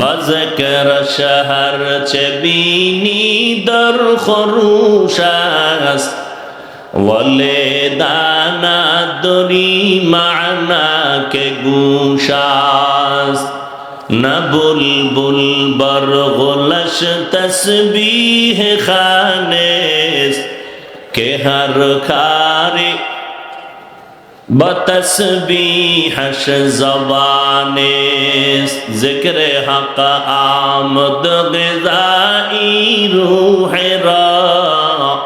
بذكر شهر چبینی در خروش است ولدانا دری معنا که گوش است نه بلبل بر غلش تسبیح خانست که هر کاری با تسبیحش زبانست ذکر حق آمد غذائی روح را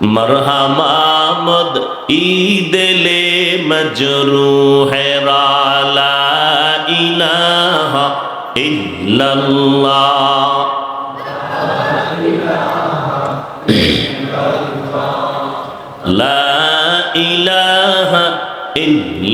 مرحم آمد ای دل مجروح را لا الہ الا اللہ.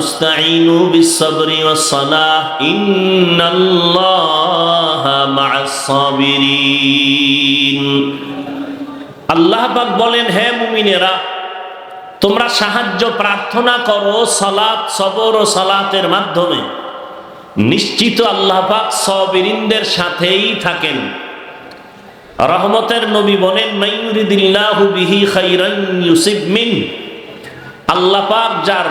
آمنوا استعينوا بالصبر والصلاة إن الله مع الصابرين আল্লাহ পাক বলেন হে মুমিনেরা তোমরা সাহায্য প্রার্থনা করো সালাত সবর ও সালাতের মাধ্যমে নিশ্চিত আল্লাহ পাক সবিরিনদের সাথেই থাকেন রহমতের নবী বলেন মাইয়ুরিদিল্লাহু বিহি খাইরান ইউসিব মিন আল্লাহ পাক যার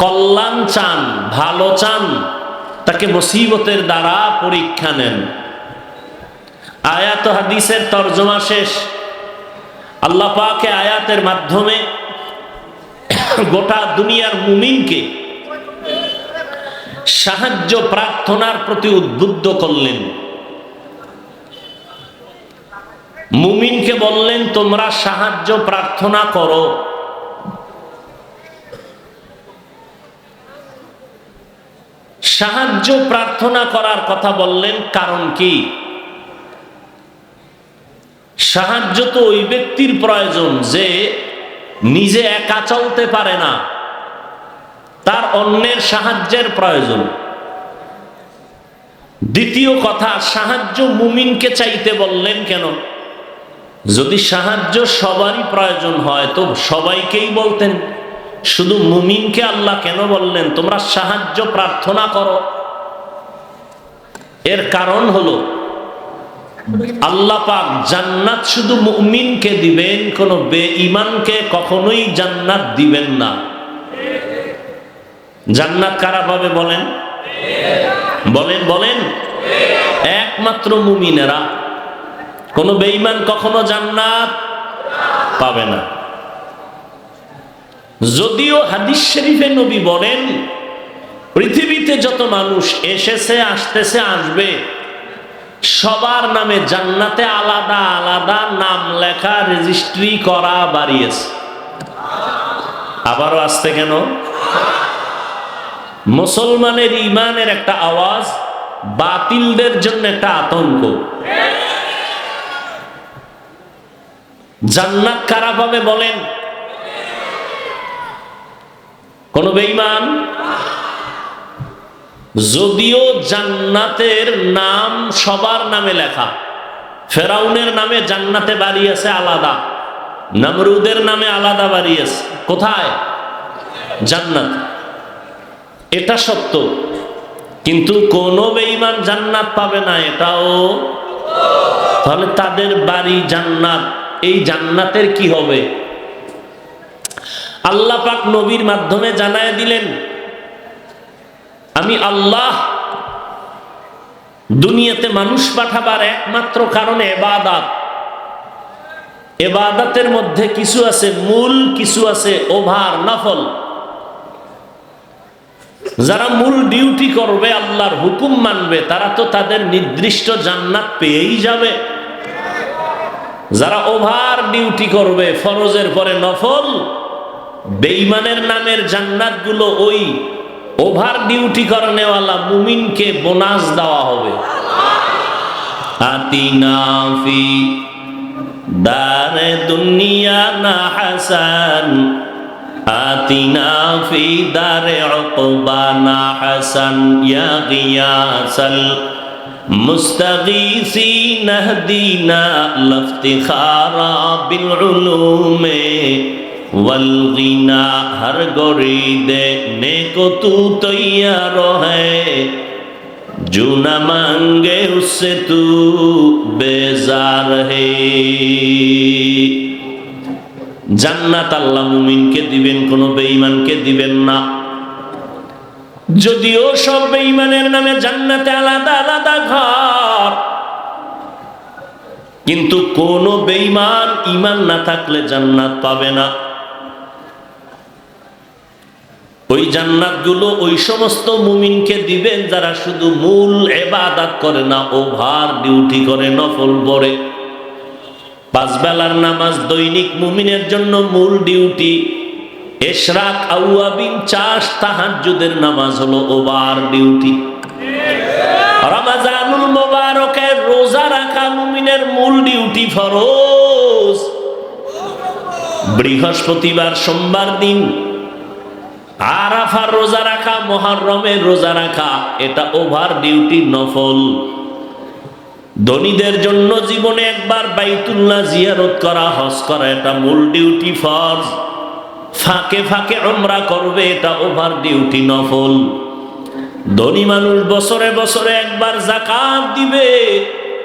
কল্যাণ চান, ভালো চান, তাকে মুসিবতের দ্বারা পরীক্ষা নেন। আয়াত হাদিসের তর্জমা শেষ। আল্লাহ পাকে আয়াতের মাধ্যমে গোটা দুনিয়ার মুমিনকে সাহায্য প্রার্থনার প্রতি উদ্বুদ্ধ করলেন। মুমিনকে বললেন, তোমরা সাহায্য প্রার্থনা করো। সাহায্য প্রার্থনা করার কথা বললেন, কারণ কি? সাহায্য তো ওই ব্যক্তির প্রয়োজন যে নিজে একা চলতে পারে না, তার অন্যের সাহায্যের প্রয়োজন। দ্বিতীয় কথা, সাহায্য মুমিনকে চাইতে বললেন কেন? যদি সাহায্য সবারই প্রয়োজন হয়, তো সবাইকেই বলতেন। শুধু মুমিনকে আল্লাহ কেন বললেন? তোমরা সাহায্য প্রার্থনা করো। এর কারণ হলো, আল্লাহ পাক জান্নাত শুধু মুমিনকে দিবেন, কোন বেঈমানকে কখনোই জান্নাত দিবেন না। জান্নাত কারা পাবে বলেন? বলেন বলেন। একমাত্র মুমিনেরা। কোন বেঈমান কখনো জান্নাত পাবে না। যদিও হাদিস শরীফে নবী বলেন, পৃথিবীতে যত মানুষ এসেছে, আসতেছে, আসবে, সবার নামে জান্নাতে আলাদা আলাদা নাম লেখা রেজিস্ট্রি করা বাড়িয়েছে। আবারও আসতে কেন? মুসলমানের ইমানের একটা আওয়াজ, বাতিলদের জন্য একটা আতঙ্ক। জান্নাত কারা পাবে বলেন? কোন বেঈমান? যদিও জান্নাতের নাম সবার নামে লেখা, ফেরাউনের নামে জান্নাতে বাড়ি আছে আলাদা, নামরুদের নামে আলাদা বাড়ি আছে। কোথায়? জান্নাত। এটা সত্য, কিন্তু কোন বেঈমান জান্নাত পাবে না এটাও তাহলে তাদের বাড়ি জান্নাত, এই জান্নাতের কি হবে? আল্লাহ পাক নবীর মাধ্যমে জানায় দিলেন, আমি আল্লাহ দুনিয়াতে মানুষ পাঠাবার একমাত্র কারণে এবাদাত। এবাদাতের মধ্যে কিছু আছে মূল, কিছু আছে ওভার, নফল। যারা মূল ডিউটি করবে, আল্লাহর হুকুম মানবে, তারা তো তাদের নির্দিষ্ট জান্নাত পেয়েই যাবে। যারা ওভার ডিউটি করবে, ফরজের পরে নফল বেইমানের নামের জান্নাতগুলো ওই ওভার ডিউটি করনেওয়ালা মুমিনকে বোনাস দেওয়া হবে আতিনাফি দারে দুনিয়া না হাসান আতিনা ফি দারে উকবানা হাসান ইয়া গিয়াসাল মুস্তাগীসিন اهدنا লাফতিখারা বিল ওয়ালগিনা হর গরি দে ने को तू तैयारो है जो न मांगे उससे तू बेजार জান্নাত আল্লাহ মুমিনকে দিবেন, কোনো বেঈমানকে দিবেন না। যদিও সব বেঈমানের নামে জান্নাতে আলাদা আলাদা ঘর, কিন্তু কোনো বেঈমান ইমান না থাকলে জান্নাত পাবে না। ওই জান্নাতগুলো ওই সমস্ত মুমিনকে দিবেন যারা শুধু মূল এবাদাত করে না, ওভার ডিউটি করে, নফল পড়ে। পাঁচ বেলার নামাজ দৈনিক মুমিনের জন্য মূল ডিউটি। এশরাক আউয়াবিন চাষ তাহাজ্জুদের নামাজ হলো ওভার ডিউটি। রমাজানুল মোবারকের রোজা রাখা মুমিনের মূল ডিউটি ফরজ। বৃহস্পতিবার সোমবার দিন আরাফার রোজা রাখা মহারমের রোজা রাখা, এটা ওভার ডিউটি নফল। ধনীদের জন্য জীবনে একবার বাইতুল্লাহ জিয়ারত করা, হজ করা, এটা মূল ডিউটি ফরজ। ফাঁকে ফাঁকে আমরা করবে, এটা ওভার ডিউটি নফল। ধনী মানুষ বছরে বছরে একবার জাকাত দিবে,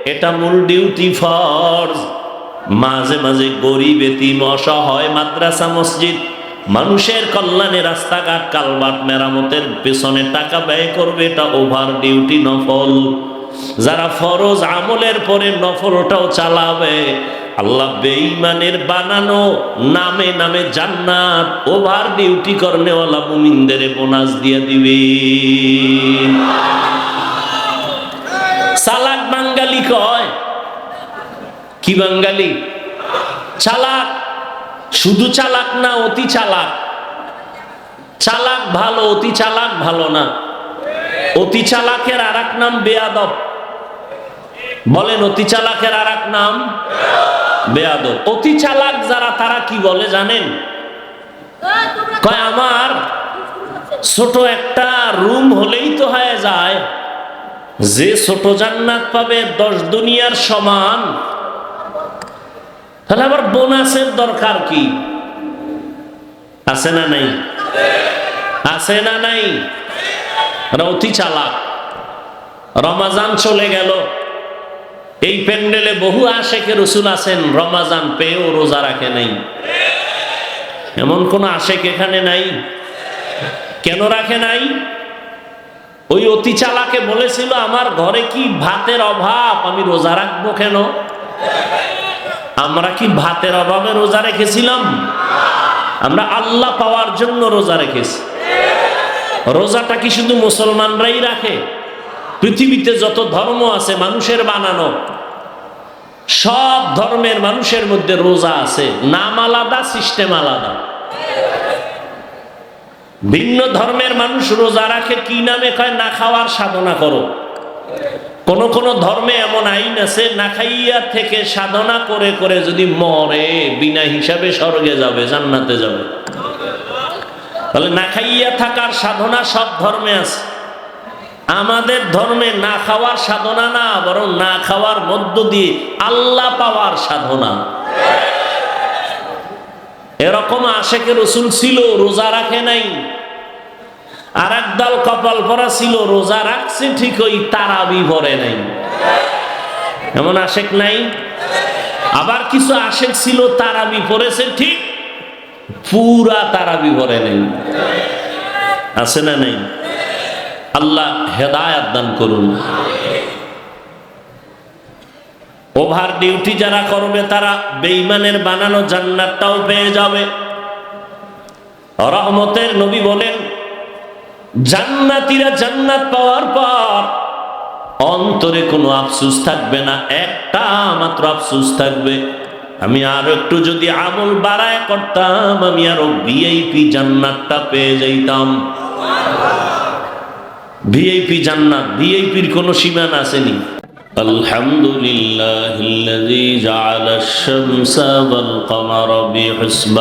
এটা মূল ডিউটি ফরজ। মাঝে মাঝে গরিব এতিম, অসহায় মাদ্রাসা, মসজিদ মানুষের কল্যাণে রাস্তাঘাট, কালবাট, মেরামতের পেছনে টাকা ব্যয় করবে, এটা ওভার ডিউটি নফল। যারা ফরজ আমলের পরে নফলটাও চালাবে, আল্লাহ বেঈমানের বানানো নামে নামে জান্নাত ওভার ডিউটি করনেওয়ালা মুমিনদের বোনাস দিয়ে দিবে। চালাক বাঙ্গালি কয়? কি বাঙ্গালি চালাক শুধু চালাক না, অতি চালাক। চালাক ভালো, অতি চালাক ভালো না। অতি চালাকের আর এক নাম বেয়াদব। বলেন, অতি চালাকের আর এক নাম বেয়াদব। অতি চালাক যারা, তারা কি বলে জানেন? কয়, আমার ছোট একটা রুম হলেই তো হয়ে যায়। যে ছোট জান্নাত পাবে, দশ দুনিয়ার সমান। তাহলে আবার বোনাসের দরকার কি? আছে না নাই? আছে না নাই? অতি চালাক। রমাজান চলে গেল। এই প্যান্ডেলে বহু আশেকে রসুল আছেন, রমাজান পেয়েও রোজা রাখে নাই। এমন কোন আশেক এখানে নাই? কেন রাখে নাই? ওই অতি চালাকে বলেছিল, আমার ঘরে কি ভাতের অভাব? আমি রোজা রাখব কেন? আমরা কি ভাতের অভাবে রোজা রেখেছিলাম? আমরা আল্লাহ পাওয়ার জন্য রোজা রেখেছি। রোজাটা কি শুধু মুসলমানরাই রাখে? পৃথিবীতে যত ধর্ম আছে মানুষের বানানো, সব ধর্মের মানুষের মধ্যে রোজা আছে। নাম আলাদা, সিস্টেম আলাদা। ভিন্ন ধর্মের মানুষ রোজা রাখে, কি নামে কয়? না খাওয়ার সাধনা করো। কোন কোন ধর্মে এমন আইন আছে, না খাইয়া থেকে সাধনা করে করে যদি মরে, বিনা হিসাবে স্বর্গে যাবে, জান্নাতে যাবে। তাহলে না খাইয়া থাকার সাধনা সব ধর্মে আছে। আমাদের ধর্মে না খাওয়ার সাধনা না, বরং না খাওয়ার মধ্য দিয়ে আল্লাহ পাওয়ার সাধনা। এরকম আশেকে রসুল ছিল, রোজা রাখে নাই। আর একদল কপাল পরা ছিল, রোজা রাখছে ঠিক ওই তারাবি ভরে নাই। এমন আশেক নাই? আবার কিছু আশেক ছিল, তারাবি পড়েছে ঠিক, পুরা তারাবি ভরে নেই। আছে না নেই? আল্লাহ হেদায়াত দান করুন। ওভার ডিউটি যারা করবে, তারা বেইমানের বানানো জান্নাতটাও পেয়ে যাবে। রহমতের নবী বলেন জান্নাতিরা জান্নাত পাওয়ার পর অন্তরে কোনো আফসুস থাকবে না একটা মাত্র আফসুস থাকবে আমি আরো একটু যদি আমল বাড়ায় করতাম আমি আরো ভিআইপি জান্নাতটা পেয়ে যাইতাম ভিআইপি জান্নাত ভিআইপির কোনো সীমানা আসেনি الحمد لله الذي جعل الشمس والقمر بحسبان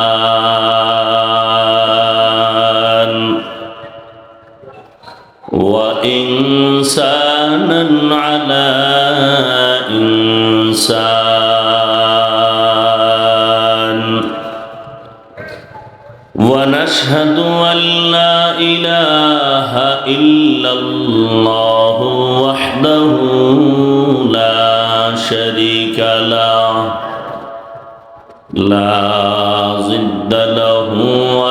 وإنسانا على إنسان. ونشهد أن لا إله إلا الله وحده لا شريك له. لا ضد له ولا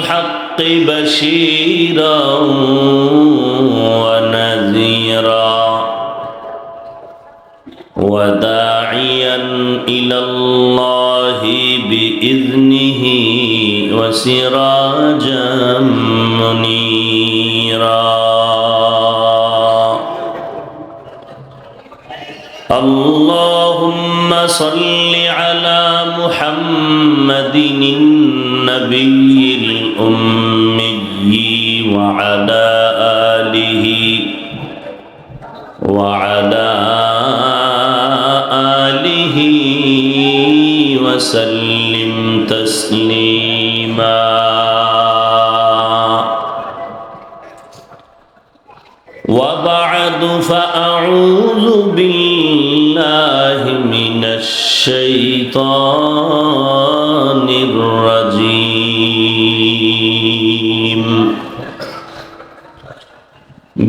بالحق بشيرا ونذيرا وداعيا إلى الله بإذنه وسراجا منيرا. اللهم صل على محمد النبي الأمي وعلى آله وعلى آله وسلم تسليما. وبعد فأعوذ بالله من الشيطان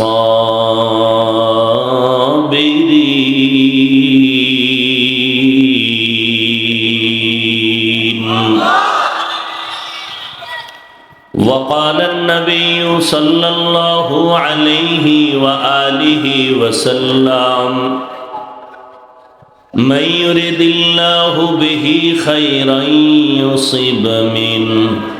الصابرين. وقال النبي صلى الله عليه وآله وسلم من يرد الله به خيرا يصيب منه.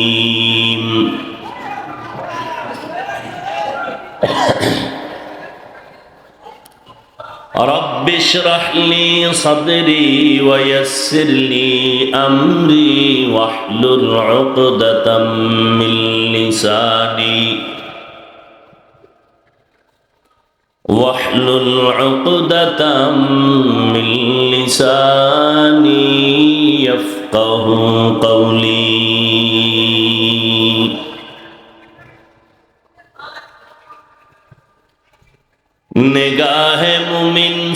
اشرح لي صدري ويسر لي أمري واحلل عقدة من لساني. واحلل عقدة من لساني يفقه قولي.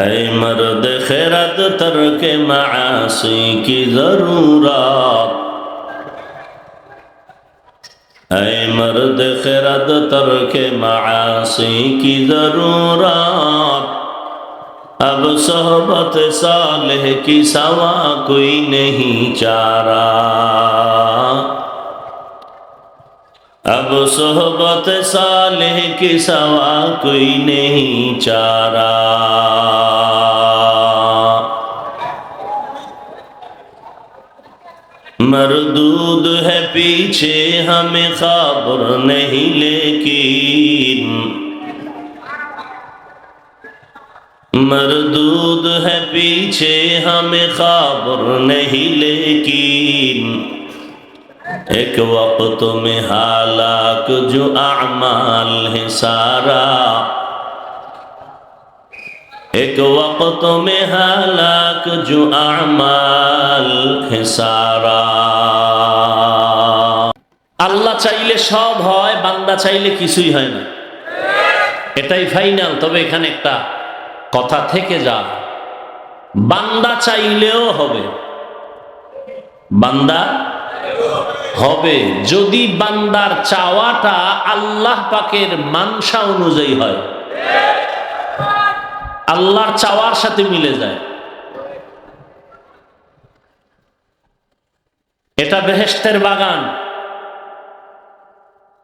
اے مرد خیرت ترک معاصی کی ضرورت اے مرد خیرت ترک معاصی کی ضرورت اب صحبت صالح کی سوا کوئی نہیں چارہ اب صحبت صالح کے سوا کوئی نہیں چارہ مردود ہے پیچھے ہمیں خبر نہیں لیکن مردود ہے پیچھے ہمیں خبر نہیں لیکن এক وقت میں হালাক جو اعمال ہے سارا ایک وقت میں হালাক জো اعمال ہے سارا আল্লাহ চাইলে সব হয় বান্দা চাইলে কিছুই হয় না এটাই ফাইনাল তবে এখানে একটা কথা থেকে যা বান্দা চাইলেও হবে বান্দা হবে। যদি বান্দার চাওয়াটা আল্লাহ পাকের মানসা অনুযায়ী হয়, আল্লাহর চাওয়ার সাথে মিলে যায়। এটা বেহেস্তের বাগান।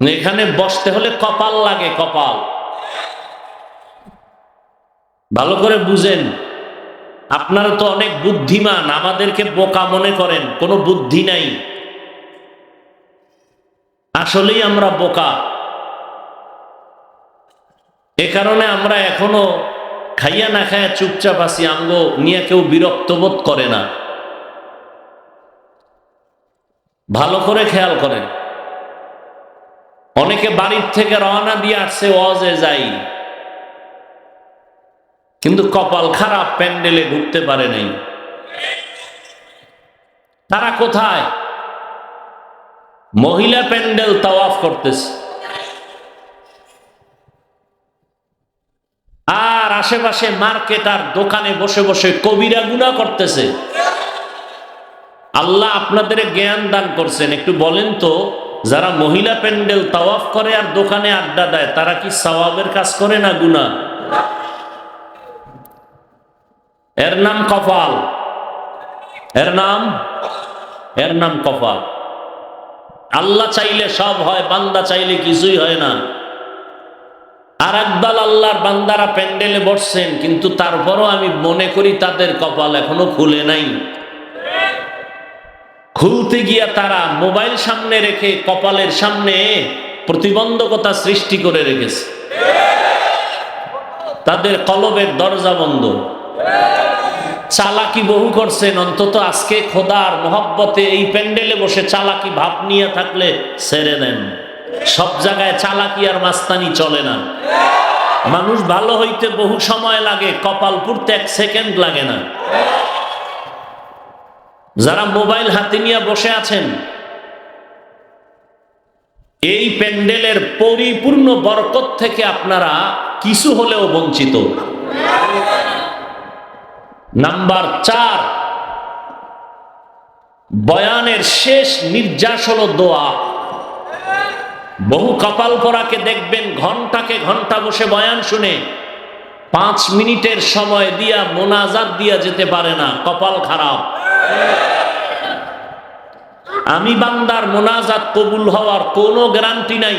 এখানে বসতে হলে কপাল লাগে, কপাল। ভালো করে বুঝেন, আপনারা তো অনেক বুদ্ধিমান, আমাদেরকে বোকা মনে করেন, কোনো বুদ্ধি নাই। আসলেই আমরা বোকা। এ কারণে আমরা এখনও খাইয়া না খাইয়া চুপচাপ আছি আঙ্গ নিয়ে কেউ বিরক্ত বোধ করে না। ভালো করে খেয়াল করেন। অনেকে বাড়ির থেকে রওনা দিয়ে আসছে, ওয়াজে যাই। কিন্তু কপাল খারাপ, প্যান্ডেলে ঢুকতে পারে নাই। তারা কোথায়? মহিলা প্যান্ডেল তাওয়াফ করতেছে। আর আশেপাশে মার্কেট আর দোকানে বসে বসে কবিরা গুণা করতেছে। আল্লাহ আপনাদের জ্ঞান দান করছেন। একটু বলেন তো, যারা মহিলা প্যান্ডেল তাওয়াফ করে আর দোকানে আড্ডা দেয়, তারা কি সওয়াবের কাজ করে না গুণা এর নাম কপাল। এর নাম? এর নাম কপাল। আল্লাহ চাইলে সব হয়, বান্দা চাইলে কিছুই হয় না। আর একদল আল্লাহর বান্দারা প্যান্ডেলে বসছেন, কিন্তু তারপরও আমি মনে করি তাদের কপাল এখনও খুলে নাই। খুলতে গিয়া তারা মোবাইল সামনে রেখে কপালের সামনে প্রতিবন্ধকতা সৃষ্টি করে রেখেছে। তাদের কলবের দরজা বন্ধ। চালাকি বহু করছেন, অন্তত আজকে খোদার মহব্বতে এই প্যান্ডেলে বসে চালাকি ভাব নিয়ে থাকলে ছেড়ে দেন সব জায়গায় চালাকি আর মাস্তানি চলে না। মানুষ ভালো হইতে বহু সময় লাগে, কপাল পুড়তে এক সেকেন্ড লাগে না। যারা মোবাইল হাতে নিয়ে বসে আছেন, এই প্যান্ডেলের পরিপূর্ণ বরকত থেকে আপনারা কিছু হলেও বঞ্চিত। নাম্বার চার, বয়ানের শেষ নির্যাস হলো দোয়া। বহু কপাল পরাকে দেখবেন, ঘন্টাকে ঘণ্টা বসে বয়ান শুনে। পাঁচ মিনিটের সময় দিয়া মোনাজাত দিয়া যেতে পারে না, কপাল খারাপ। আমি বান্দার মোনাজাত কবুল হওয়ার কোনো গ্যারান্টি নাই।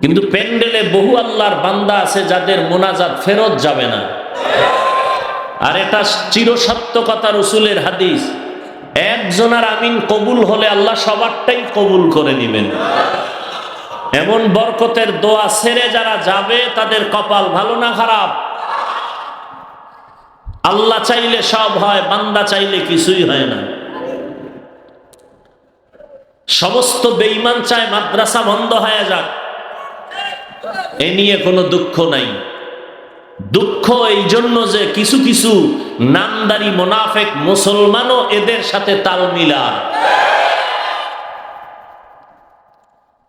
কিন্তু প্যান্ডেলে বহু আল্লাহর বান্দা আছে যাদের মোনাজাত ফেরত যাবে না। আর এটা চিরসত্য কথা রসুলের হাদিস। একজনের আমিন কবুল হলে আল্লাহ সবারটাই কবুল করে নেবেন। এমন বরকতের দোয়া সেরে যারা যাবে, তাদের কপাল ভালো না খারাপ? আল্লাহ চাইলে সব হয়, বান্দা চাইলে কিছুই হয় না। সমস্ত বেইমান চায় মাদ্রাসা বন্ধ হয়ে যাক। এ নিয়ে কোনো দুঃখ নাই। দুঃখ এই জন্য যে কিছু কিছু নামদারি মোনাফেক মুসলমানও এদের সাথে তাল মিলায়।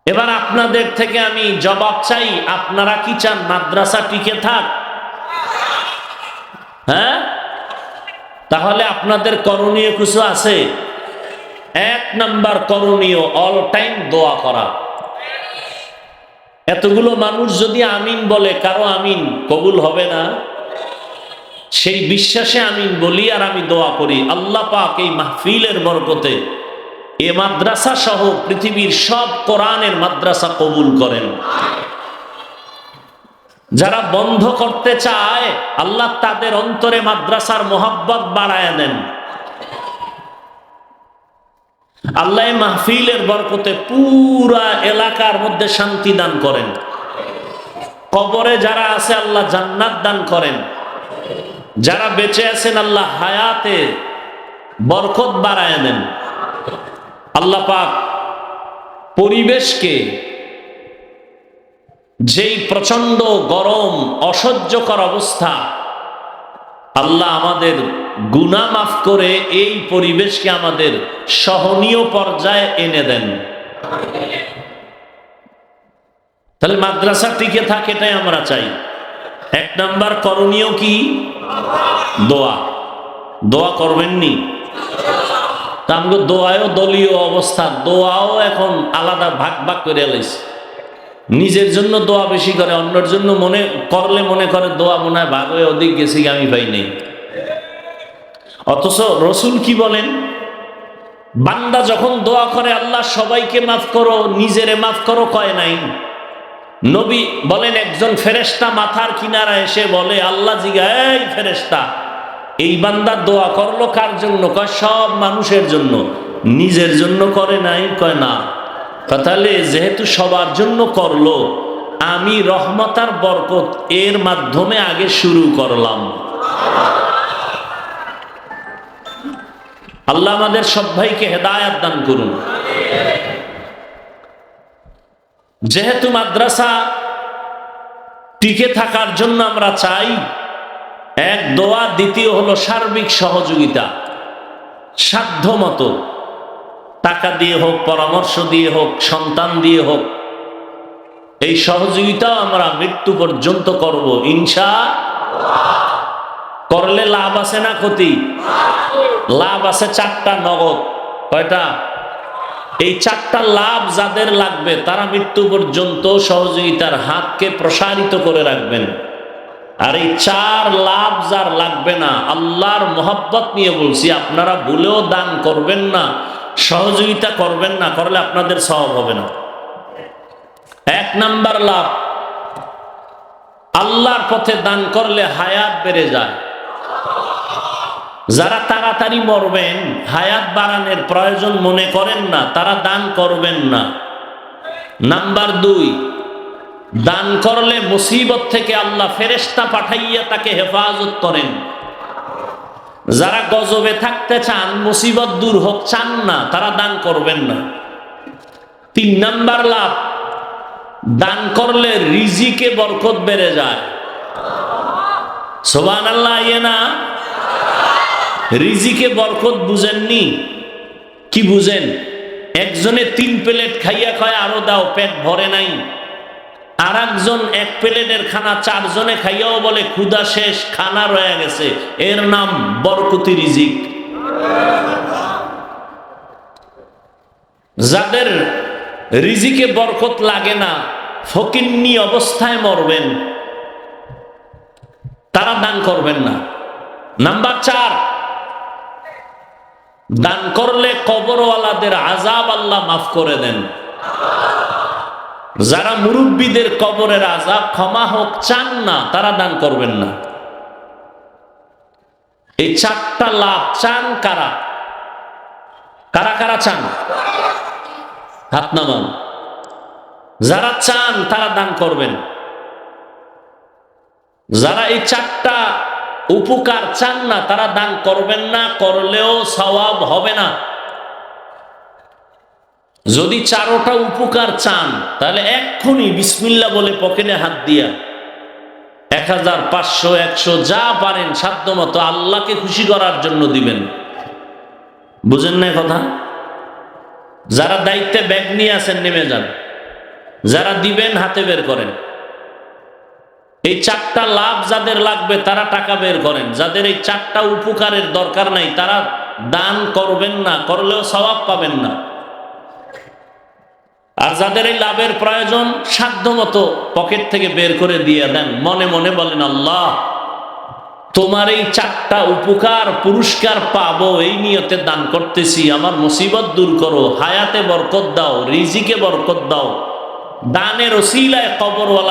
এবার আপনাদের থেকে আমি জবাব চাই, আপনারা কি চান মাদ্রাসা টিকে থাক? হ্যাঁ? তাহলে আপনাদের করণীয় কিছু আছে। এক নাম্বার করণীয় অল টাইম দোয়া করা। এতগুলো মানুষ যদি আমিন বলে, কারও আমিন কবুল হবে না? সেই বিশ্বাসে আমিন বলি আর আমি দোয়া করি। আল্লাহ পাক এই মাহফিলের বরকতে এ মাদ্রাসা সহ পৃথিবীর সব কোরআনের মাদ্রাসা কবুল করেন। যারা বন্ধ করতে চায়, আল্লাহ তাদের অন্তরে মাদ্রাসার মোহাব্বত বাড়ায় দেন। আল্লাহ মাহফিলের বরকতে পুরা এলাকার মধ্যে শান্তি দান করেন। কবরে যারা আছে, আল্লাহ জান্নাত দান করেন। যারা বেঁচে আছেন, আল্লাহ হায়াতে বরকত বাড়ায় দেন আল্লাহ পাক পরিবেশকে যেই প্রচণ্ড গরম, অসহ্যকর অবস্থা, আল্লাহ আমাদের গুনা মাফ করে এই পরিবেশকে আমাদের সহনীয় পর্যায়ে এনে দেন। তাহলে মাদ্রাসা টিকে থাকে এটাই আমরা চাই। এক নাম্বার করণীয় কি? দোয়া। দোয়া করবেননি তা আমাকে দোয়াও দলীয় অবস্থা। দোয়াও এখন আলাদা ভাগ ভাগ করে লাইছে। নিজের জন্য দোয়া বেশি করে, অন্যের জন্য মনে করলে মনে করে দোয়া মনে হয় ভাগ হয়ে অধিক গেছি আমি পাই নেই। অথচ রসুল কি বলেন? বান্দা যখন দোয়া করে, আল্লাহ সবাইকে মাফ করো, নিজেরে মাফ করো কয় নাই? নবী বলেন, একজন ফেরেস্তা মাথার কিনারা এসে বলে, আল্লাহ জিগা, এই ফেরেস্তা এই বান্দা দোয়া করল কার জন্য? কয়, সব মানুষের জন্য। নিজের জন্য করে নাই? কয়, না। তাহলে যেহেতু সবার জন্য করল, আমি রহমতার বরকত এর মাধ্যমে আগে শুরু করলাম। আল্লাহ আমাদের সব ভাইকে হেদায়াত দান করুন। যেহেতু মাদ্রাসা টিকে থাকার জন্য আমরা চাই, এক দোয়া, দ্বিতীয় হলো সার্বিক সহযোগিতা। সাধ্য মতো টাকা দিয়ে হোক, পরামর্শ দিয়ে হোক, সন্তান দিয়ে হোক, এই সহযোগিতাও আমরা মৃত্যু পর্যন্ত করব ইনসা করলে লাভ আছে না ক্ষতি? লাভ আছে চারটা নগদ। কয়টা? এই চারটা লাভ যাদের লাগবে, তারা মৃত্যু পর্যন্ত সহযোগিতার হাতকে প্রসারিত করে রাখবেন। আর এই চার লাভ যার লাগবে না, আল্লাহর মোহাব্বত নিয়ে বলছি, আপনারা ভুলেও দান করবেন না, সহযোগিতা করবেন না, করলে আপনাদের সহব হবে না। এক নাম্বার লাভ, আল্লাহর পথে দান করলে হায়াত বেড়ে যায়। যারা তাড়াতাড়ি মরবেন, হায়াত বাড়ানোর প্রয়োজন মনে করেন না, তারা দান করবেন না। নাম্বার দুই, দান করলে মুসিবত থেকে আল্লাহ ফেরেস্তা পাঠাইয়া তাকে হেফাজত করেন। যারা গজবে থাকতে চান, মুসিবত দূর হোক, চান না, তারা দান করবেন না। তিন নাম্বার লাভ, দান করলে রিজিকে বরকত বেড়ে যায়। সোবান আল্লাহ ইয়ে না? রিজিকে বরকত বুঝেননি। কি বুঝেন? একজনে তিন প্লেট খাইয়া খায়, আরও দাও, পেট ভরে নাই। আর একজন এক প্লেটের খানা চারজনে খাইয়াও বলে ক্ষুদা শেষ, খানা রয়ে গেছে। এর নাম বরকতি রিজিক। যাদের রিজিকে বরকত লাগে না, ফকিন্নি অবস্থায় মরবেন। তারা দান করবেন না। নাম্বার চার দান করলে কবরওয়ালাদের আজাব আল্লাহ মাফ করে দেন। যারা মুরব্বীদের কবরের আজাব ক্ষমা হোক চান না, তারা দান করবেন না। এই চারটা লাভ চান কারা? কারা কারা চান? হাত নামান। যারা চান, তারা দান করবেন। যারা এই চারটা উপকার চান না, তারা দান করবেন না, করলেও সওয়াব হবে না। যদি চারোটা উপকার চান, তাহলে এক্ষুনি বিসমিল্লা বলে পকেটে হাত দিয়া এক হাজার পাঁচশো, একশো যা পারেন সাধ্য মতো আল্লাহকে খুশি করার জন্য দিবেন। বুঝেন না কথা? যারা দায়িত্বে ব্যাগ নিয়ে আসেন, নেমে যান। যারা দিবেন, হাতে বের করেন। এই চারটা লাভ যাদের লাগবে, তারা টাকা বের করেন। যাদের এই চারটা উপকারের দরকার নাই, তারা দান করবেন না, করলেও স্বভাব পাবেন না। আর যাদের এই লাভের প্রয়োজন সাধ্য মতো পকেট থেকে বের করে দিয়ে দেন। মনে মনে বলেন, আল্লাহ, তোমার এই চারটা উপকার, পুরস্কার পাবো, এই নিয়তে দান করতেছি। আমার মুসিবত দূর করো, হায়াতে বরকত দাও, রিজিকে বরকত দাও। দানের ওসিলায় কবরওয়ালা